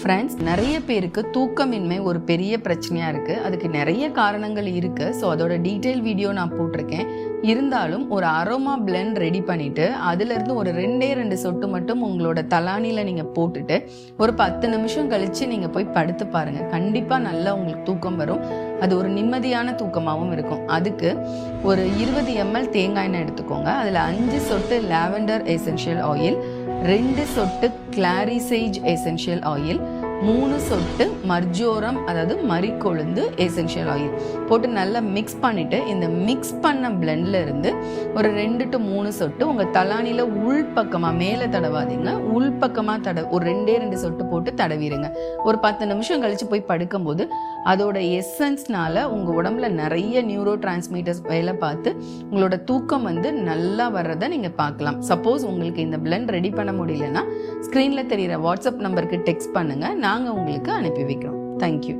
Friends நிறைய பேருக்கு தூக்கமின்மை ஒரு பெரிய பிரச்சனையாக இருக்குது அதுக்கு நிறைய காரணங்கள் இருக்குது ஸோ அதோட டீட்டெயில் வீடியோ நான் போட்டிருக்கேன். இருந்தாலும் ஒரு அரோமா பிளெண்ட் ரெடி பண்ணிவிட்டு அதுலேருந்து ஒரு ரெண்டே ரெண்டு சொட்டு மட்டும் உங்களோட தலானியில் நீங்கள் போட்டுட்டு ஒரு பத்து நிமிஷம் கழித்து நீங்கள் போய் படுத்து பாருங்கள் கண்டிப்பாக நல்லா உங்களுக்கு தூக்கம் வரும். அது ஒரு நிம்மதியான தூக்கமாகவும் இருக்கும். அதுக்கு ஒரு இருபது எம்எல் தேங்காய் எண்ணெய் எடுத்துக்கோங்க. அதில் அஞ்சு சொட்டு லாவெண்டர் எசென்ஷியல் ஆயில் ரெண்டு சொட்டு கிளாரிசேஜ் எசென்ஷியல் ஆயில் மூணு சொட்டு மர்ஜோரம் அதாவது மறிக்கொழுந்து எசென்ஷியல் ஆயில் போட்டு நல்லா மிக்ஸ் பண்ணிவிட்டு இந்த மிக்ஸ் பண்ண பிளெண்டில் இருந்து ஒரு ரெண்டு டு மூணு சொட்டு உங்கள் தலானியில் உள் பக்கமாக மேலே தடவாதீங்க. உள் பக்கமாக தட ஒரு ரெண்டே ரெண்டு சொட்டு போட்டு தடவிடுங்க. ஒரு பத்து நிமிஷம் கழித்து போய் படுக்கும்போது அதோட எசன்ஸ்னால் உங்கள் உடம்புல நிறைய நியூரோ டிரான்ஸ்மீட்டர்ஸ் வேலை பார்த்து உங்களோட தூக்கம் வந்து நல்லா வர்றதை நீங்கள் பார்க்கலாம். சப்போஸ் உங்களுக்கு இந்த blend ரெடி பண்ண முடியலன்னா ஸ்க்ரீனில் தெரிகிற வாட்ஸ்அப் நம்பருக்கு டெக்ஸ்ட் பண்ணுங்கள் நாங்கள் உங்களுக்கு அனுப்பி வைக்கிறோம். தேங்க்யூ